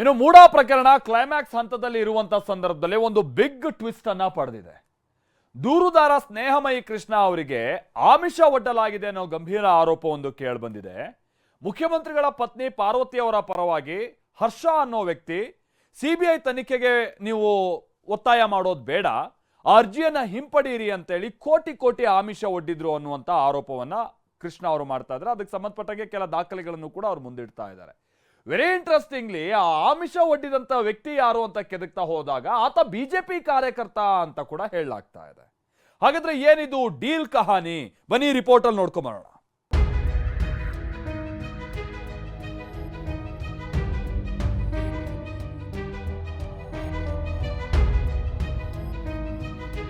ಇನ್ನು ಮೂಡ ಪ್ರಕರಣ ಕ್ಲೈಮ್ಯಾಕ್ಸ್ ಹಂತದಲ್ಲಿ ಇರುವಂತಹ ಸಂದರ್ಭದಲ್ಲಿ ಒಂದು ಬಿಗ್ ಟ್ವಿಸ್ಟ್ ಅನ್ನ ಪಡೆದಿದೆ. ದೂರುದಾರ ಸ್ನೇಹಮಯಿ ಕೃಷ್ಣ ಅವರಿಗೆ ಆಮಿಷ ಒಡ್ಡಲಾಗಿದೆ ಅನ್ನೋ ಗಂಭೀರ ಆರೋಪವೊಂದು ಕೇಳಿಬಂದಿದೆ. ಮುಖ್ಯಮಂತ್ರಿಗಳ ಪತ್ನಿ ಪಾರ್ವತಿ ಅವರ ಪರವಾಗಿ ಹರ್ಷ ಅನ್ನೋ ವ್ಯಕ್ತಿ ಸಿಬಿಐ ತನಿಖೆಗೆ ನೀವು ಒತ್ತಾಯ ಮಾಡೋದು ಬೇಡ, ಅರ್ಜಿಯನ್ನ ಹಿಂಪಡೀರಿ ಅಂತೇಳಿ ಕೋಟಿ ಕೋಟಿ ಆಮಿಷ ಒಡ್ಡಿದ್ರು ಅನ್ನುವಂತ ಆರೋಪವನ್ನ ಕೃಷ್ಣ ಅವರು ಮಾಡ್ತಾ ಇದ್ದಾರೆ. ಅದಕ್ಕೆ ಸಂಬಂಧಪಟ್ಟಾಗೆ ಕೆಲ ದಾಖಲೆಗಳನ್ನು ಕೂಡ ಅವ್ರು ಮುಂದಿಡ್ತಾ ಇದ್ದಾರೆ. ವೆರಿ ಇಂಟ್ರೆಸ್ಟಿಂಗ್ಲಿ ಆ ಆಮಿಷ ಒಡ್ಡಿದಂತ ವ್ಯಕ್ತಿ ಯಾರು ಅಂತ ಕೆದಕ್ತಾ ಹೋದಾಗ ಆತ ಬಿಜೆಪಿ ಕಾರ್ಯಕರ್ತ ಅಂತ ಕೂಡ ಹೇಳಲಾಗ್ತಾ ಇದೆ. ಹಾಗಾದ್ರೆ ಏನಿದು ಡೀಲ್ ಕಹಾನಿ? ಬನ್ನಿ ರಿಪೋರ್ಟ್ ಅಲ್ಲಿ ನೋಡ್ಕೊಂಬರೋಣ.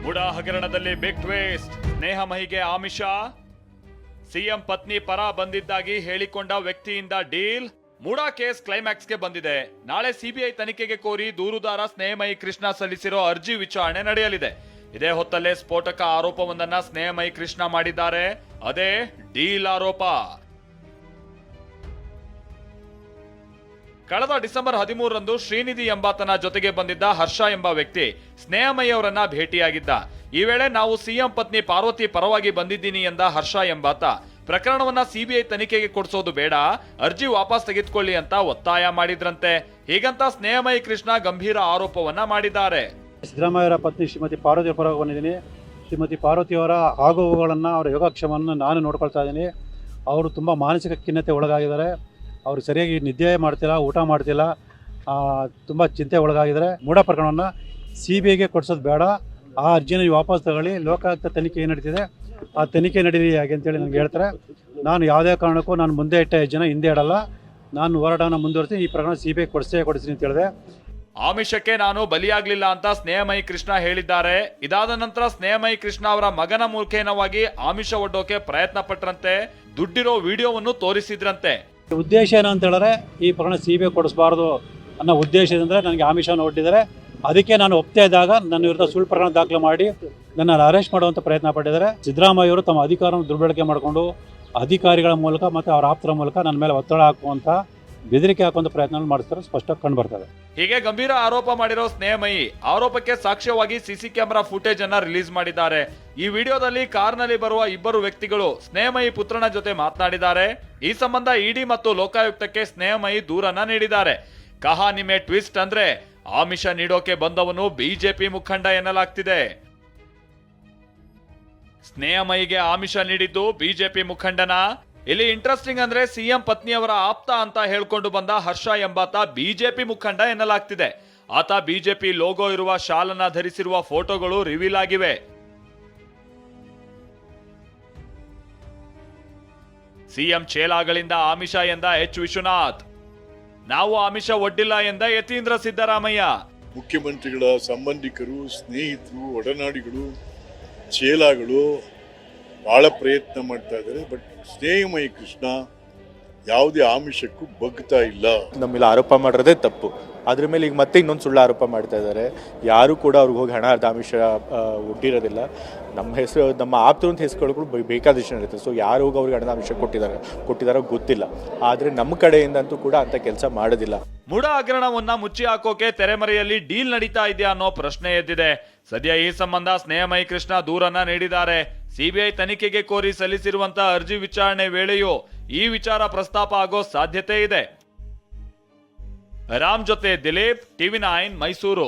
ಮುಡಾ ಹಗರಣದಲ್ಲಿ ಬಿಗ್ ಟ್ವೇಸ್ಟ್ ಸ್ನೇಹ ಮಹಿಗೆ ಆಮಿಷ. ಸಿಎಂ ಪತ್ನಿ ಪರ ಬಂದಿದ್ದಾಗಿ ಹೇಳಿಕೊಂಡ ವ್ಯಕ್ತಿಯಿಂದ ಡೀಲ್. ಮೂಡಾ ಕೇಸ್ ಕ್ಲೈಮ್ಯಾಕ್ಸ್ಗೆ ಬಂದಿದೆ. ನಾಳೆ ಸಿಬಿಐ ತನಿಖೆಗೆ ಕೋರಿ ದೂರುದಾರ ಸ್ನೇಹಮಯಿ ಕೃಷ್ಣ ಸಲ್ಲಿಸಿರೋ ಅರ್ಜಿ ವಿಚಾರಣೆ ನಡೆಯಲಿದೆ. ಇದೇ ಹೊತ್ತಲ್ಲೇ ಸ್ಫೋಟಕ ಆರೋಪವೊಂದನ್ನ ಸ್ನೇಹಮಯಿ ಕೃಷ್ಣ ಮಾಡಿದ್ದಾರೆ. ಅದೇ ಡೀಲ್ ಆರೋಪ. ಕಳೆದ ಡಿಸೆಂಬರ್ ಹದಿಮೂರರಂದು ಶ್ರೀನಿಧಿ ಎಂಬಾತನ ಜೊತೆಗೆ ಬಂದಿದ್ದ ಹರ್ಷ ಎಂಬ ವ್ಯಕ್ತಿ ಸ್ನೇಹಮಯಿ ಅವರನ್ನ ಭೇಟಿಯಾಗಿದ್ದ. ಈ ವೇಳೆ ನಾವು ಸಿಎಂ ಪತ್ನಿ ಪಾರ್ವತಿ ಪರವಾಗಿ ಬಂದಿದ್ದೀನಿ ಎಂದ ಹರ್ಷ ಎಂಬಾತ. ಪ್ರಕರಣವನ್ನ ಸಿಬಿಐ ತನಿಖೆಗೆ ಕೊಡಿಸೋದು ಬೇಡ, ಅರ್ಜಿ ವಾಪಸ್ ತೆಗೆದುಕೊಳ್ಳಿ ಅಂತ ಒತ್ತಾಯ ಮಾಡಿದ್ರಂತೆ. ಹೀಗಂತ ಸ್ನೇಹಮಯಿ ಕೃಷ್ಣ ಗಂಭೀರ ಆರೋಪವನ್ನ ಮಾಡಿದ್ದಾರೆ. ಸಿದ್ದರಾಮಯ್ಯವರ ಪತ್ನಿ ಶ್ರೀಮತಿ ಪಾರ್ವತಿ ಪರವಾಗಿ ಬಂದಿದ್ದೀನಿ. ಶ್ರೀಮತಿ ಪಾರ್ವತಿಯವರ ಆಗುವುಗಳನ್ನು ಅವರ ಯೋಗಕ್ಷಮವನ್ನು ನಾನು ನೋಡ್ಕೊಳ್ತಾ ಇದ್ದೀನಿ. ಅವರು ತುಂಬ ಮಾನಸಿಕ ಖಿನ್ನತೆ ಒಳಗಾಗಿದ್ದಾರೆ. ಅವರು ಸರಿಯಾಗಿ ನಿದ್ದೆ ಮಾಡ್ತಿಲ್ಲ, ಊಟ ಮಾಡ್ತಿಲ್ಲ ತುಂಬ ಚಿಂತೆ ಒಳಗಾಗಿದ್ದಾರೆ. ಮೂಢ ಪ್ರಕರಣವನ್ನು ಸಿ ಬಿ ಐಗೆ ಕೊಡಿಸೋದು ಬೇಡ. ಆ ಅರ್ಜಿನ ವಾಪಸ್ ತಗೊಳ್ಳಿ. ಲೋಕಾಯುಕ್ತ ತನಿಖೆ ಏನು ನಡೀತಿದೆ? ಆ ತನಿಖೆ ನಡೀಲಿ ಹಾಗೆ ಅಂತೇಳಿ ನನಗೆ ಹೇಳ್ತಾರೆ. ನಾನು ಯಾವುದೇ ಕಾರಣಕ್ಕೂ ನಾನು ಮುಂದೆ ಇಟ್ಟ ಜನ ಹಿಂದೆ ಇಡಲ್ಲ. ನಾನು ಹೋರಾಟನ ಮುಂದುವರಿಸಿ ಈ ಪ್ರಕರಣ ಸಿ ಬಿ ಐ ಕೊಡಿಸೇ ಕೊಡಿಸ್ತೀನಿ ಅಂತ ಹೇಳಿದೆ. ಆಮಿಷಕ್ಕೆ ನಾನು ಬಲಿಯಾಗಲಿಲ್ಲ ಅಂತ ಸ್ನೇಹಮಯಿ ಕೃಷ್ಣ ಹೇಳಿದ್ದಾರೆ. ಇದಾದ ನಂತರ ಸ್ನೇಹಮಯಿ ಕೃಷ್ಣ ಅವರ ಮಗನ ಮೂರ್ಖೇನವಾಗಿ ಆಮಿಷ ಒಡ್ಡೋಕೆ ಪ್ರಯತ್ನ ಪಟ್ಟರಂತೆ ದುಡ್ಡಿರೋ ವಿಡಿಯೋವನ್ನು ತೋರಿಸಿದ್ರಂತೆ. ಉದ್ದೇಶ ಏನು ಅಂತ ಹೇಳಿದ್ರೆ ಈ ಪ್ರಕರಣ ಸಿ ಬಿ ಐ ಕೊಡಿಸಬಾರ್ದು ಅನ್ನೋ ಉದ್ದೇಶದಿಂದ ನನಗೆ ಆಮಿಷವನ್ನು ಒಡ್ಡಿದ್ದಾರೆ. ಅದಕ್ಕೆ ನಾನು ಒಪ್ತಾ ಇದ್ದಾಗ ನನ್ನ ವಿರುದ್ಧ ಸುಳ್ಳು ಪ್ರಕರಣ ದಾಖಲೆ ಮಾಡಿ ನನ್ನನ್ನು ಅರೆಸ್ಟ್ ಮಾಡುವಂಥ ಪ್ರಯತ್ನ ಪಟ್ಟಿದ್ದಾರೆ. ಸಿದ್ದರಾಮಯ್ಯವರು ತಮ್ಮ ಅಧಿಕಾರವನ್ನು ದುರ್ಬಳಕೆ ಮಾಡಿಕೊಂಡು ಅಧಿಕಾರಿಗಳ ಮೂಲಕ ಮತ್ತು ಅವರ ಆಪ್ತರ ಮೂಲಕ ನನ್ನ ಮೇಲೆ ಒತ್ತಡ ಹಾಕುವಂಥ ಬೆದರಿಕೆ ಹಾಕುವಂಥ ಪ್ರಯತ್ನ ಮಾಡ್ತಾರೆ ಸ್ಪಷ್ಟವಾಗಿ ಕಂಡು ಬರ್ತದೆ. ಹೀಗೆ ಗಂಭೀರ ಆರೋಪ ಮಾಡಿರೋ ಸ್ನೇಹಮಯಿ ಆರೋಪಕ್ಕೆ ಸಾಕ್ಷ್ಯವಾಗಿ ಸಿಸಿ ಕ್ಯಾಮೆರಾ ಫುಟೇಜ್ ಅನ್ನ ರಿಲೀಸ್ ಮಾಡಿದ್ದಾರೆ. ಈ ವಿಡಿಯೋದಲ್ಲಿ ಕಾರ್ನಲ್ಲಿ ಬರುವ ಇಬ್ಬರು ವ್ಯಕ್ತಿಗಳು ಸ್ನೇಹಮಯಿ ಪುತ್ರನ ಜೊತೆ ಮಾತನಾಡಿದ್ದಾರೆ. ಈ ಸಂಬಂಧ ಇಡಿ ಮತ್ತು ಲೋಕಾಯುಕ್ತಕ್ಕೆ ಸ್ನೇಹಮಯಿ ದೂರನ್ನ ನೀಡಿದ್ದಾರೆ. ಕಹಾನಿಮೆ ಟ್ವಿಸ್ಟ್ ಅಂದ್ರೆ ಆಮಿಷ ನೀಡೋಕೆ ಬಂದವನು ಬಿಜೆಪಿ ಮುಖಂಡ ಎನ್ನಲಾಗ್ತಿದೆ. ಸ್ನೇಹಮಯಿಗೆ ಆಮಿಷ ನೀಡಿದ್ದು ಬಿಜೆಪಿ ಮುಖಂಡನ. ಇಲ್ಲಿ ಇಂಟ್ರೆಸ್ಟಿಂಗ್ ಅಂದ್ರೆ ಸಿಎಂ ಪತ್ನಿಯವರ ಆಪ್ತ ಅಂತ ಹೇಳ್ಕೊಂಡು ಬಂದ ಹರ್ಷ ಎಂಬಾತ ಬಿಜೆಪಿ ಮುಖಂಡ ಎನ್ನಲಾಗ್ತಿದೆ. ಆತ ಬಿಜೆಪಿ ಲೋಗೋ ಇರುವ ಶಾಲನ್ನ ಧರಿಸಿರುವ ಫೋಟೋಗಳು ರಿವೀಲ್ ಆಗಿವೆ. ಸಿಎಂ ಚೇಲಾಗಳಿಂದ ಆಮಿಷ ಎಂದ ಎಚ್ ವಿಶ್ವನಾಥ್. ನಾವು ಆಮಿಷ ಒಡ್ಡಿಲ್ಲ ಎಂದ ಯತೀಂದ್ರ ಸಿದ್ದರಾಮಯ್ಯ. ಮುಖ್ಯಮಂತ್ರಿಗಳ ಸಂಬಂಧಿಕರು, ಸ್ನೇಹಿತರು, ಒಡನಾಡಿಗಳು ಚೇಲಾಗಳು ಭಾಳ ಪ್ರಯತ್ನ ಮಾಡ್ತಾ ಇದ್ದಾರೆ ಬಟ್ ಸ್ನೇಹಮಯಿ ಕೃಷ್ಣ ಯಾವುದೇ ಆಮಿಷಕ್ಕೂ ಬಗ್ತಾ ಇಲ್ಲ. ನಮ್ಮೆಲ್ಲ ಮೇಲೆ ಆರೋಪ ಮಾಡಿರೋದೇ ತಪ್ಪು. ಅದ್ರ ಮೇಲೆ ಈಗ ಮತ್ತೆ ಇನ್ನೊಂದು ಸುಳ್ಳು ಆರೋಪ ಮಾಡ್ತಾ ಇದ್ದಾರೆ. ಯಾರು ಕೂಡ ಅವ್ರಿಗೆ ಹೋಗಿ ಹಣ ಅರ್ಧಾಮಿಷ ಒಡ್ಡಿರೋದಿಲ್ಲ ನಮ್ಮ ಹೆಸರು, ನಮ್ಮ ಆಪ್ತರು ಅಂತ ಹೆಸರುಗಳು ಬೇಕಾದಷ್ಟು ಇರುತ್ತೆ ಸೊ ಯಾರು ಹೋಗಿ ಅವ್ರಿಗೆ ಹಣದಾಮಿಷ ಕೊಟ್ಟಿದ್ದಾರೆ, ಕೊಟ್ಟಿದ್ದಾರೋ ಗೊತ್ತಿಲ್ಲ. ಆದರೆ ನಮ್ಮ ಕಡೆಯಿಂದಂತೂ ಕೂಡ ಅಂಥ ಕೆಲಸ ಮಾಡೋದಿಲ್ಲ. ಮುಡ ಹಗರಣವನ್ನ ಮುಚ್ಚಿ ಹಾಕೋಕೆ ತೆರೆಮರೆಯಲ್ಲಿ ಡೀಲ್ ನಡೀತಾ ಇದೆಯಾ ಅನ್ನೋ ಪ್ರಶ್ನೆ ಎದ್ದಿದೆ. ಸದ್ಯ ಈ ಸಂಬಂಧ ಸ್ನೇಹಮಯಿ ಕೃಷ್ಣ ದೂರನ್ನ ನೀಡಿದ್ದಾರೆ. ಸಿಬಿಐ ತನಿಖೆಗೆ ಕೋರಿ ಸಲ್ಲಿಸಿರುವಂತಹ ಅರ್ಜಿ ವಿಚಾರಣೆ ವೇಳೆಯೂ ಈ ವಿಚಾರ ಪ್ರಸ್ತಾಪ ಆಗೋ ಸಾಧ್ಯತೆ ಇದೆ. ರಾಮ್ ಜೊತೆ ದಿಲೀಪ್ ಟಿವಿ ನೈನ್ ಮೈಸೂರು